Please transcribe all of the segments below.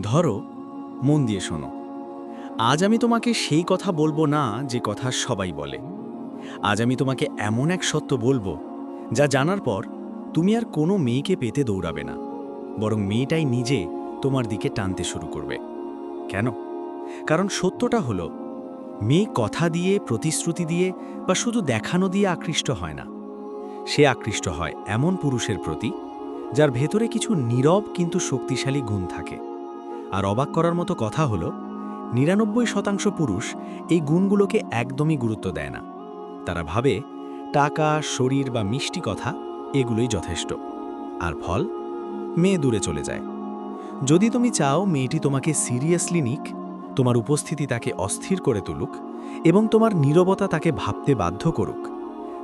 ধরো, মন দিয়ে শোনো। আজ আমি তোমাকে সেই কথা বলব না যে কথা সবাই বলে। আজ আমি তোমাকে এমন এক সত্য বলব, যা জানার পর তুমি আর কোনো মেয়েকে পেতে দৌড়াবে না, বরং মেয়েটাই নিজে তোমার দিকে টানতে শুরু করবে। কেন? কারণ সত্যটা হলো, মেয়ে কথা দিয়ে, প্রতিশ্রুতি দিয়ে বা শুধু দেখানো দিয়ে আকৃষ্ট হয় না। সে আকৃষ্ট হয় এমন পুরুষের প্রতি, যার ভেতরে কিছু নীরব কিন্তু শক্তিশালী গুণ থাকে। আর অবাক করার মতো কথা হলো, নিরানব্বই শতাংশ পুরুষ এই গুণগুলোকে একদমই গুরুত্ব দেয় না। তারা ভাবে টাকা, শরীর বা মিষ্টি কথা এগুলোই যথেষ্ট। আর ফল? মেয়ে দূরে চলে যায়। যদি তুমি চাও মেয়েটি তোমাকে সিরিয়াসলি নিক, তোমার উপস্থিতি তাকে অস্থির করে তুলুক এবং তোমার নীরবতা তাকে ভাবতে বাধ্য করুক,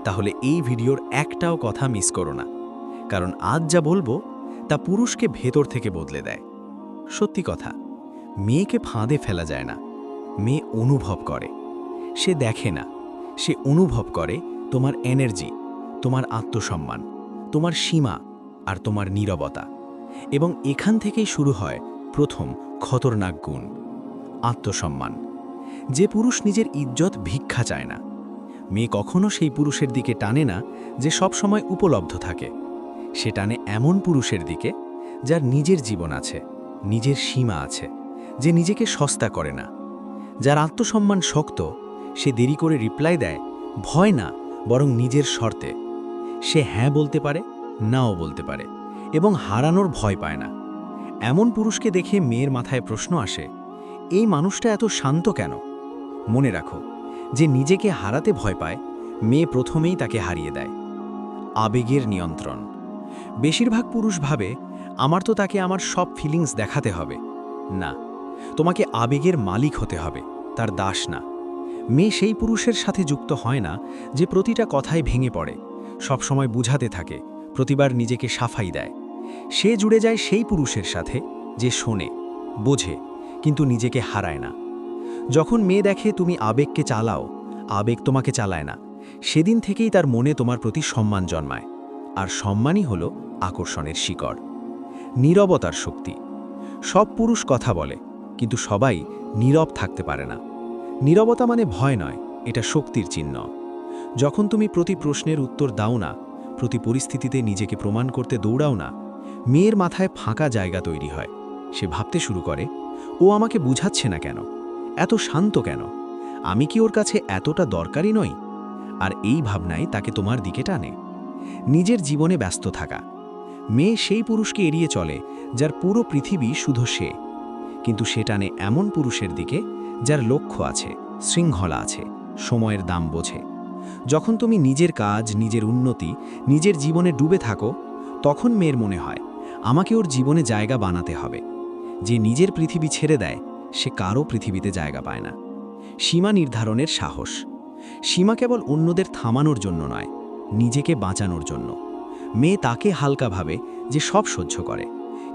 তাহলে এই ভিডিওর একটাও কথা মিস করো না। কারণ আজ যা বলব তা পুরুষকে ভেতর থেকে বদলে দেয়। সত্যি কথা, মেয়েকে ফাঁদে ফেলা যায় না। মেয়ে অনুভব করে। সে দেখে না। সে অনুভব করে তোমার এনার্জি তোমার আত্মসম্মান, তোমার সীমা আর তোমার নীরবতা। এবং এখান থেকেই শুরু হয় প্রথম খতরনাক গুণ, আত্মসম্মান। যে পুরুষ নিজের ইজ্জত ভিক্ষা চায় না। মেয়ে কখনো সেই পুরুষের দিকে টানে না যে সব সময় উপলব্ধ থাকে। সে টানে এমন পুরুষের দিকে যার নিজের জীবন আছে। নিজের সীমা আছে, যে নিজেকে সস্তা করে না। যার আত্মসম্মান শক্ত, সে দেরি করে রিপ্লাই দেয়, ভয় না, বরং নিজের শর্তে। সে হ্যাঁ বলতে পারে, নাও বলতে পারে, এবং হারানোর ভয় পায় না। এমন পুরুষকে দেখে মেয়ের মাথায় প্রশ্ন আসে, এই মানুষটা এত শান্ত কেন? মনে রাখো, যে নিজেকে হারাতে ভয় পায়, মেয়ে প্রথমেই তাকে হারিয়ে দেয়। আবেগের নিয়ন্ত্রণ। বেশিরভাগ পুরুষ ভাবে আমার তো তাকে আমার সব ফিলিংস দেখাতে হবে। না, তোমাকে আবেগের মালিক হতে হবে, তার দাস না। মেয়ে সেই পুরুষের সাথে যুক্ত হয় না যে প্রতিটা কথায় ভেঙে পড়ে, সবসময় বুঝাতে থাকে, প্রতিবার নিজেকে সাফাই দেয়। সে জুড়ে যায় সেই পুরুষের সাথে যে শোনে, বোঝে, কিন্তু নিজেকে হারায় না। যখন মেয়ে দেখে তুমি আবেগকে চালাও, আবেগ তোমাকে চালায় না। সেদিন থেকেই তার মনে তোমার প্রতি সম্মান জন্মায়। আর সম্মানই হল আকর্ষণের শিকড়। নীরবতার শক্তি। সব পুরুষ কথা বলে, কিন্তু সবাই নীরব থাকতে পারে না। নীরবতা মানে ভয় নয়, এটা শক্তির চিহ্ন। যখন তুমি প্রতি প্রশ্নের উত্তর দাও না, প্রতি পরিস্থিতিতে নিজেকে প্রমাণ করতে দৌড়াও না, মেয়ের মাথায় ফাঁকা জায়গা তৈরি হয়। সে ভাবতে শুরু করে, ও আমাকে বুঝাচ্ছে না কেন? এত শান্ত কেন? আমি কি ওর কাছে এতটা দরকারি নই? আর এই ভাবনাই তাকে তোমার দিকে টানে। নিজের জীবনে ব্যস্ত থাকা মেয়ে সেই পুরুষকে এড়িয়ে চলে, যার পুরো পৃথিবী শুধু সে। কিন্তু সে টানে এমন পুরুষের দিকে, যার লক্ষ্য আছে, শৃঙ্খলা আছে, সময়ের দাম বোঝে। যখন তুমি নিজের কাজ, নিজের উন্নতি, নিজের জীবনে ডুবে থাকো, তখন মেয়ের মনে হয়, আমাকে ওর জীবনে জায়গা বানাতে হবে। যে নিজের পৃথিবী ছেড়ে দেয়, সে কারও পৃথিবীতে জায়গা পায় না। সীমা নির্ধারণের সাহস। সীমা কেবল অন্যদের থামানোর জন্য নয়, নিজেকে বাঁচানোর জন্য। মেয়ে তাকে হালকা ভাবে যে সব সহ্য করে,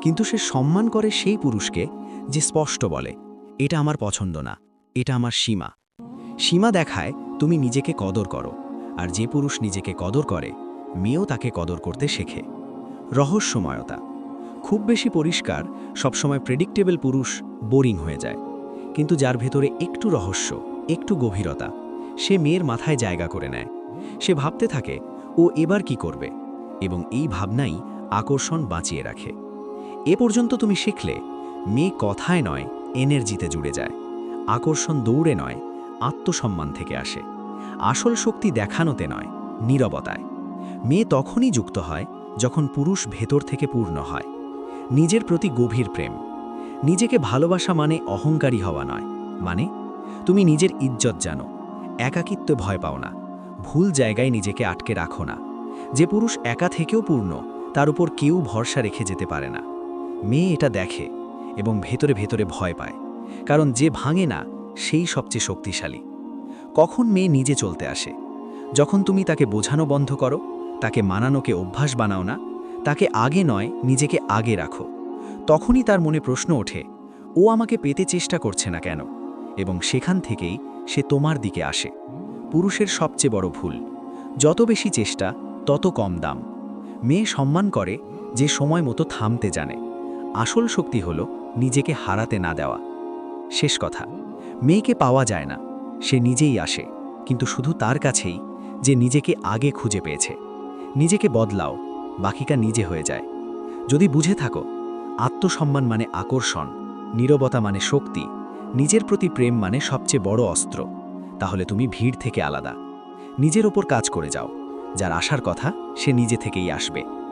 কিন্তু সে সম্মান করে সেই পুরুষকে যে স্পষ্ট বলে, এটা আমার পছন্দ না, এটা আমার সীমা। সীমা দেখায় তুমি নিজেকে কদর করো, আর যে পুরুষ নিজেকে কদর করে, মেয়েও তাকে কদর করতে শেখে। রহস্যময়তা। খুব বেশি পরিষ্কার, সবসময় প্রেডিক্টেবল পুরুষ বোরিং হয়ে যায়। কিন্তু যার ভেতরে একটু রহস্য, একটু গভীরতা, সে মেয়ের মাথায় জায়গা করে নেয়। সে ভাবতে থাকে, ও এবার কি করবে? এবং এই ভাবনাই আকর্ষণ বাঁচিয়ে রাখে। এ পর্যন্ত তুমি শিখলে, মেয়ে কথায় নয় এনার্জিতে জুড়ে যায়। আকর্ষণ দৌড়ে নয়, আত্মসম্মান থেকে আসে। আসল শক্তি দেখানোতে নয়, নীরবতায়। মেয়ে তখনই যুক্ত হয় যখন পুরুষ ভেতর থেকে পূর্ণ হয়। নিজের প্রতি গভীর প্রেম। নিজেকে ভালোবাসা মানে অহংকারী হওয়া নয়। মানে তুমি নিজের ইজ্জত জানো। একাকিত্ব ভয় পাও না। ভুল জায়গায় নিজেকে আটকে রাখো না। যে পুরুষ একা থেকেও পূর্ণ, তার উপর কেউ ভরসা রেখে যেতে পারে না। মেয়ে এটা দেখে এবং ভেতরে ভেতরে ভয় পায়, কারণ যে ভাঙে না, সেই সবচেয়ে শক্তিশালী। কখন মেয়ে নিজে চলতে আসে? যখন তুমি তাকে বোঝানো বন্ধ করো, তাকে মানানোকে অভ্যাস বানাও না, তাকে আগে নয়, নিজেকে আগে রাখো। তখনই তার মনে প্রশ্ন ওঠে, ও আমাকে পেতে চেষ্টা করছে না কেন? এবং সেখান থেকেই সে তোমার দিকে আসে। পুরুষের সবচেয়ে বড় ভুল, যত বেশি চেষ্টা তত কম দাম। মেয়ে সম্মান করে যে সময় মতো থামতে জানে। আসল শক্তি হল নিজেকে হারাতে না দেওয়া। শেষ কথা, মেয়েকে পাওয়া যায় না। সে নিজেই আসে, কিন্তু শুধু তার কাছেই যে নিজেকে আগে খুঁজে পেয়েছে। নিজেকে বদলাও, বাকিটা নিজে হয়ে যায়। যদি বুঝে থাকো, আত্মসম্মান মানে আকর্ষণ, নীরবতা মানে শক্তি, নিজের প্রতি প্রেম মানে সবচেয়ে বড় অস্ত্র। তাহলে তুমি ভিড় থেকে আলাদা। নিজের ওপর কাজ করে যাও। যার আসার কথা সে নিজে থেকেই আসবে।